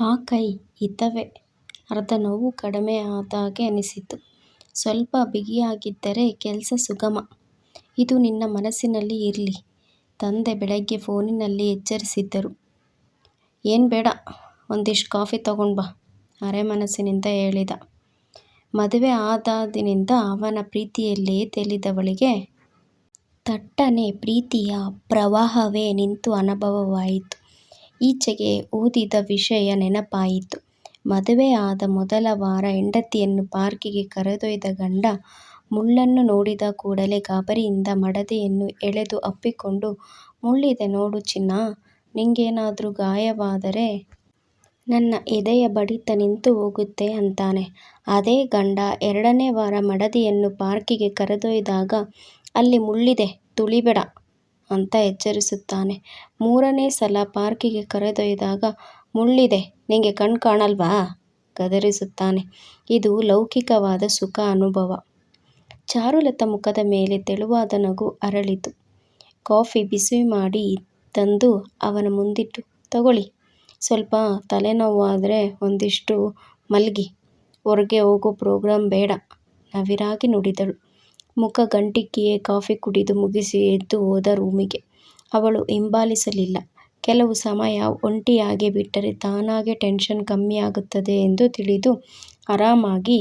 ಆ ಕೈ ಹಿತವೇ ಅರ್ಧ ನೋವು ಕಡಿಮೆ ಆದಾಗೆ ಅನಿಸಿತು. ಸ್ವಲ್ಪ ಬಿಗಿಯಾಗಿದ್ದರೆ ಕೆಲಸ ಸುಗಮ. ಇದು ನಿನ್ನ ಮನಸ್ಸಿನಲ್ಲಿ ಇರಲಿ ತಂದೆ ಬೆಳಗ್ಗೆ ಫೋನಿನಲ್ಲಿ ಎಚ್ಚರಿಸಿದ್ದರು. ಏನ್ ಬೇಡ, ಒಂದಿಷ್ಟು ಕಾಫಿ ತಗೊಂಡ್ ಬಾ ಅರೆ ಮನಸ್ಸಿನಿಂದ ಹೇಳಿದ. ಮದುವೆ ಆದಾಗಿನಿಂದ ಅವನ ಪ್ರೀತಿಯಲ್ಲೇ ತೇಲಿದವಳಿಗೆ ತಟ್ಟನೆ ಪ್ರೀತಿಯ ಪ್ರವಾಹವೇ ನಿಂತ ಅನುಭವವಾಯಿತು. ಈಚೆಗೆ ಓದಿದ ವಿಷಯ ನೆನಪಾಯಿತು. ಮದುವೆ ಆದ ಮೊದಲ ವಾರ ಹೆಂಡತಿಯನ್ನು ಪಾರ್ಕಿಗೆ ಕರೆದೊಯ್ದ ಗಂಡ ಮುಳ್ಳನ್ನು ನೋಡಿದ ಕೂಡಲೇ ಗಾಬರಿಯಿಂದ ಮಡದಿಯನ್ನು ಎಳೆದು ಅಪ್ಪಿಕೊಂಡು ಮುಳ್ಳಿದೆ ನೋಡು ಚಿನ್ನಾ, ನಿಂಗೇನಾದರೂ ಗಾಯವಾದರೆ ನನ್ನ ಎದೆಯ ಬಡಿತ ನಿಂತು ಹೋಗುತ್ತೆ ಅಂತಾನೆ. ಅದೇ ಗಂಡ ಎರಡನೇ ವಾರ ಮಡದಿಯನ್ನು ಪಾರ್ಕಿಗೆ ಕರೆದೊಯ್ದಾಗ ಅಲ್ಲಿ ಮುಳ್ಳಿದೆ ತುಳಿಬೇಡ ಅಂತ ಎಚ್ಚರಿಸುತ್ತಾನೆ. ಮೂರನೇ ಸಲ ಪಾರ್ಕಿಗೆ ಕರೆದೊಯ್ದಾಗ ಮುಳ್ಳಿದೆ ನಿಂಗೆ ಕಣ್ ಕಾಣಲ್ವಾ ಗದರಿಸುತ್ತಾನೆ. ಇದು ಲೌಕಿಕವಾದ ಸುಖ ಅನುಭವ. ಚಾರುಲತ ಮುಖದ ಮೇಲೆ ತೆಳುವಾದ ನಗು ಅರಳಿತು. ಕಾಫಿ ಬಿಸಿ ಮಾಡಿ ತಂದು ಅವನ ಮುಂದಿಟ್ಟು, ತಗೊಳ್ಳಿ. ಸ್ವಲ್ಪ ತಲೆನೋವಾದ್ರೆ ಒಂದಿಷ್ಟು ಮಲ್ಗಿ. ಹೊರಗೆ ಹೋಗೋ ಪ್ರೋಗ್ರಾಂ ಬೇಡ ನವಿರಾಗಿ ನುಡಿದಳು. ಮುಖ ಗಂಟಿಕ್ಕಿಯೇ ಕಾಫಿ ಕುಡಿದು ಮುಗಿಸಿ ಎದ್ದು ಹೋದ ರೂಮಿಗೆ. ಅವಳು ಹಿಂಬಾಲಿಸಲಿಲ್ಲ. ಕೆಲವು ಸಮಯ ಒಂಟಿಯಾಗಿ ಬಿಟ್ಟರೆ ತಾನಾಗೆ ಟೆನ್ಷನ್ ಕಮ್ಮಿಯಾಗುತ್ತದೆ ಎಂದು ತಿಳಿದು ಆರಾಮಾಗಿ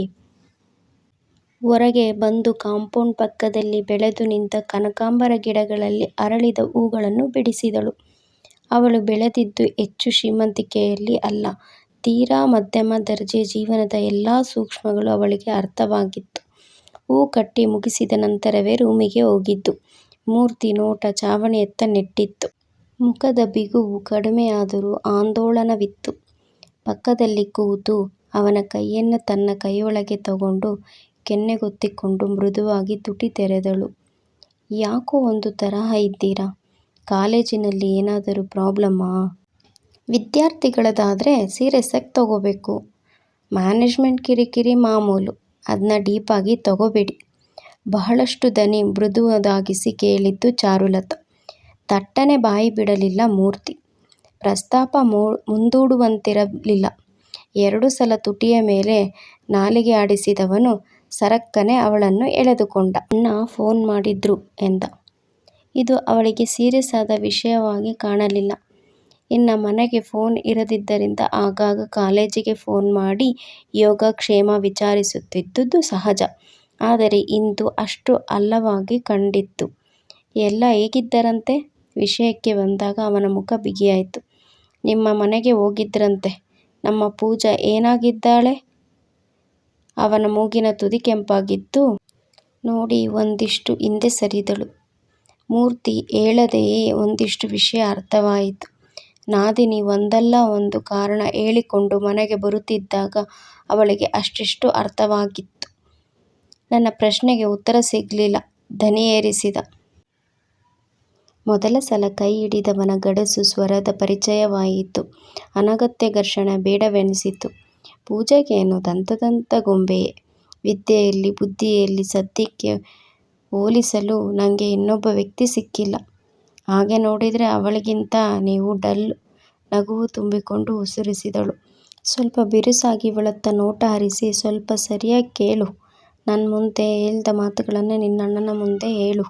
ಹೊರಗೆ ಬಂದು ಕಾಂಪೌಂಡ್ ಪಕ್ಕದಲ್ಲಿ ಬೆಳೆದು ನಿಂತ ಕನಕಾಂಬರ ಗಿಡಗಳಲ್ಲಿ ಅರಳಿದ ಹೂಗಳನ್ನು ಬಿಡಿಸಿದಳು. ಅವಳು ಬೆಳೆದಿದ್ದು ಹೆಚ್ಚು ಶ್ರೀಮಂತಿಕೆಯಲ್ಲಿ ಅಲ್ಲ. ತೀರಾ ಮಧ್ಯಮ ದರ್ಜೆ ಜೀವನದ ಎಲ್ಲಾ ಸೂಕ್ಷ್ಮಗಳು ಅವಳಿಗೆ ಅರ್ಥವಾಗಿತ್ತು. ಹೂ ಕಟ್ಟಿ ಮುಗಿಸಿದ ನಂತರವೇ ರೂಮಿಗೆ ಹೋಗಿದ್ದು. ಮೂರ್ತಿ ನೋಟ ಚಾವಣಿಯತ್ತ ನೆಟ್ಟಿತ್ತು. ಮುಖದ ಬಿಗುವು ಕಡಿಮೆಯಾದರೂ ಆಂದೋಲನವಿತ್ತು. ಪಕ್ಕದಲ್ಲಿ ಕೂತು ಅವನ ಕೈಯನ್ನು ತನ್ನ ಕೈಯೊಳಗೆ ತಗೊಂಡು ಕೆನ್ನೆಗೊತ್ತಿಕೊಂಡು ಮೃದುವಾಗಿ ತುಟಿ ತೆರೆದಳು. ಯಾಕೋ ಒಂದು ತರಹ ಇದ್ದೀರ? ಕಾಲೇಜಿನಲ್ಲಿ ಏನಾದರೂ ಪ್ರಾಬ್ಲಮ್ಮಾ? ಸೀರೆ ಸೆಕ್ ತಗೋಬೇಕು. ಮ್ಯಾನೇಜ್ಮೆಂಟ್ ಕಿರಿಕಿರಿ ಮಾಮೂಲು. ಅದ್ನ ಡೀಪಾಗಿ ತಗೋಬೇಡಿ ಬಹಳಷ್ಟು ದನಿ ಮೃದುವದಾಗಿಸಿ ಕೇಳಿದ್ದು ಚಾರುಲತ ತಟ್ಟನೆ ಬಾಯಿ ಬಿಡಲಿಲ್ಲ ಮೂರ್ತಿ. ಪ್ರಸ್ತಾಪ ಮುಂದೂಡುವಂತಿರಲಿಲ್ಲ. ಎರಡು ಸಲ ತುಟಿಯ ಮೇಲೆ ನಾಲಿಗೆ ಆಡಿಸಿದವನು ಸರಕ್ಕನೆ ಅವಳನ್ನು ಎಳೆದುಕೊಂಡ. ಅಣ್ಣ ಫೋನ್ ಮಾಡಿದ್ರು ಎಂದ. ಇದು ಅವಳಿಗೆ ಸೀರಿಯಸ್ ಆದ ವಿಷಯವಾಗಿ ಕಾಣಲಿಲ್ಲ. ಇನ್ನ ಮನೆಗೆ ಫೋನ್ ಇರದಿದ್ದರಿಂದ ಆಗಾಗ ಕಾಲೇಜಿಗೆ ಫೋನ್ ಮಾಡಿ ಯೋಗ ಕ್ಷೇಮ ವಿಚಾರಿಸುತ್ತಿದ್ದುದು ಸಹಜ. ಆದರೆ ಇಂದು ಅಷ್ಟು ಅಲ್ಲವಾಗಿ ಕಂಡಿತ್ತು. ಎಲ್ಲ ಹೇಗಿದ್ದರಂತೆ? ವಿಷಯಕ್ಕೆ ಬಂದಾಗ ಅವನ ಮುಖ ಬಿಗಿಯಾಯಿತು. ನಿಮ್ಮ ಮನೆಗೆ ಹೋಗಿದ್ರಂತೆ. ನಮ್ಮ ಪೂಜಾ ಏನಾಗಿದ್ದಾಳೆ? ಅವನ ಮೂಗಿನ ತುದಿ ಕೆಂಪಾಗಿದ್ದು ನೋಡಿ, ಒಂದಿಷ್ಟು ಹಿಂದೆ ಸರಿದಳು. ಮೂರ್ತಿ ಹೇಳದೆಯೇ ಒಂದಿಷ್ಟು ವಿಷಯ ಅರ್ಥವಾಯಿತು. ನಾದಿನಿ ಒಂದಲ್ಲ ಒಂದು ಕಾರಣ ಹೇಳಿಕೊಂಡು ಮನೆಗೆ ಬರುತ್ತಿದ್ದಾಗ ಅವಳಿಗೆ ಅಷ್ಟಿಷ್ಟು ಅರ್ಥವಾಗಿತ್ತು. ನನ್ನ ಪ್ರಶ್ನೆಗೆ ಉತ್ತರ ಸಿಗಲಿಲ್ಲ ದನಿಯೇರಿಸಿದ. ಮೊದಲ ಸಲ ಕೈ ಹಿಡಿದವನ ಗಡಸು ಸ್ವರದ ಪರಿಚಯವಾಯಿತು. ಅನಗತ್ಯ ಘರ್ಷಣೆ ಬೇಡವೆನಿಸಿತು. ಪೂಜೆಗೇನು ದಂತದಂತ ಗೊಂಬೆಯೇ. ವಿದ್ಯೆಯಲ್ಲಿ ಬುದ್ಧಿಯಲ್ಲಿ ಸದ್ಯಕ್ಕೆ ಹೋಲಿಸಲು ನನಗೆ ಇನ್ನೊಬ್ಬ ವ್ಯಕ್ತಿ ಸಿಕ್ಕಿಲ್ಲ. ಹಾಗೆ ನೋಡಿದರೆ ಅವಳಿಗಿಂತ ನೀವು ಡಲ್ ನಗುವು ತುಂಬಿಕೊಂಡು ಉಸಿರಿಸಿದಳು. ಸ್ವಲ್ಪ ಬಿರುಸಾಗಿ ಇವಳತ್ತ ನೋಟ ಹರಿಸಿ, ಸ್ವಲ್ಪ ಸರಿಯಾಗಿ ಕೇಳು. ನನ್ನ ಮುಂದೆ ಹೇಳ್ದ ಮಾತುಗಳನ್ನೇ ನಿನ್ನಣ್ಣನ ಮುಂದೆ ಹೇಳು.